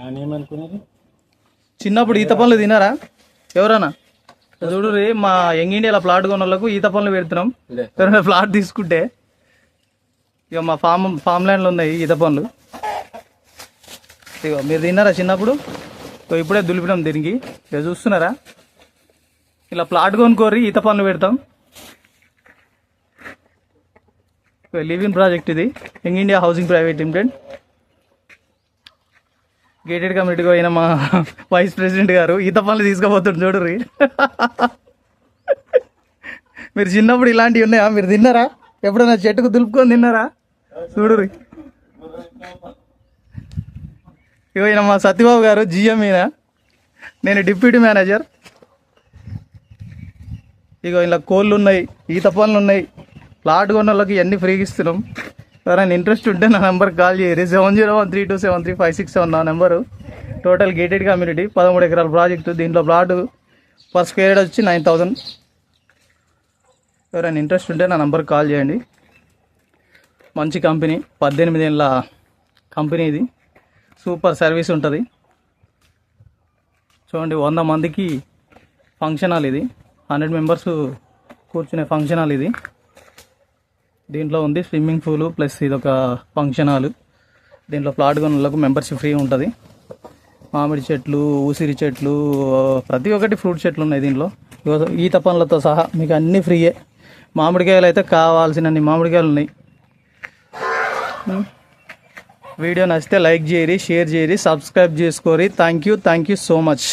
ఆయన ఏమనుకునేది చిన్నప్పుడు ఈత పనులు తినారా? ఎవరన్నా? చూడు రే మా యంగ్ ఇండియాలో ప్లాట్ కొన్న వాళ్ళకు ఈత పనులు పెడుతున్నాం. ఎవరైనా ప్లాట్ తీసుకుంటే. ఇక మా ఫామ్ ఫామ్ ల్యాండ్లో ఉన్నాయి ఈత పనులు. ఇక మీరు తిన్నారా చిన్నప్పుడు? ఇప్పుడే దులిపినాం దీనికి. ఇక చూస్తున్నారా? ఇలా ప్లాట్ కొనుక్కోరి ఈత పనులు పెడతాం. లివింగ్ ప్రాజెక్ట్ ఇది. Young India housing private limited. Gated కమ్యూనిటీకి పోయిన మా వైస్ ప్రెసిడెంట్ గారు ఈత పనులు తీసుకుపోతుండు చూడరు మీరు చిన్నప్పుడు ఇలాంటివి ఉన్నాయా? మీరు తిన్నారా? ఎప్పుడైనా చెట్టుకు దులుపుకొని తిన్నారా? చూడరు ఇగో ఈయన మా సత్యబాబు గారు జిఎం ఈయన. నేను డిప్యూటీ మేనేజర్. ఇగో ఇలా కోళ్ళు ఉన్నాయి ఈత పనులు ఉన్నాయి. ప్లాట్ కొన్న వాళ్ళకి ఇవన్నీ ఫ్రీకి ఇస్తున్నాం. ఎవరైనా ఇంట్రెస్ట్ ఉంటే నా నెంబర్ కాల్ చేయరు. Seven zero one three two seven three five six seven నా నెంబరు టోటల్ గేటెడ్ కమ్యూనిటీ పదమూడు ఎకరాల ప్రాజెక్టు దీంట్లో ప్లాట్ పర్ స్క్వేర్ యార్డ్ వచ్చి నైన్ థౌజండ్ ఎవరైనా ఇంట్రెస్ట్ ఉంటే నా నెంబర్కి కాల్ చేయండి. మంచి కంపెనీ పద్దెనిమిది ఏళ్ళ కంపెనీ ఇది. సూపర్ సర్వీస్ ఉంటుంది. చూడండి వంద మందికి ఫంక్షన్ హాల్ ఇది. హండ్రెడ్ మెంబర్స్ కూర్చునే ఫంక్షన్ హాల్ ఇది. దీంట్లో ఉంది స్విమ్మింగ్ పూల్ ప్లస్ ఇది ఒక ఫంక్షన్ హాల్. దీంట్లో ప్లాట్ కొనులకు మెంబర్షిప్ ఫ్రీ ఉంటుంది. మామిడి చెట్లు ఉసిరి చెట్లు ప్రతి ఒక్కటి ఫ్రూట్ చెట్లు ఉన్నాయి దీంట్లో. ఈత పనులతో సహా మీకు అన్నీ ఫ్రీయే. మామిడికాయలు అయితే కావాల్సినన్ని మామిడికాయలు ఉన్నాయి. వీడియో నచ్చితే లైక్ చేయరి షేర్ చేయరి subscribe చేసుకోరి. Thank you thank you so much.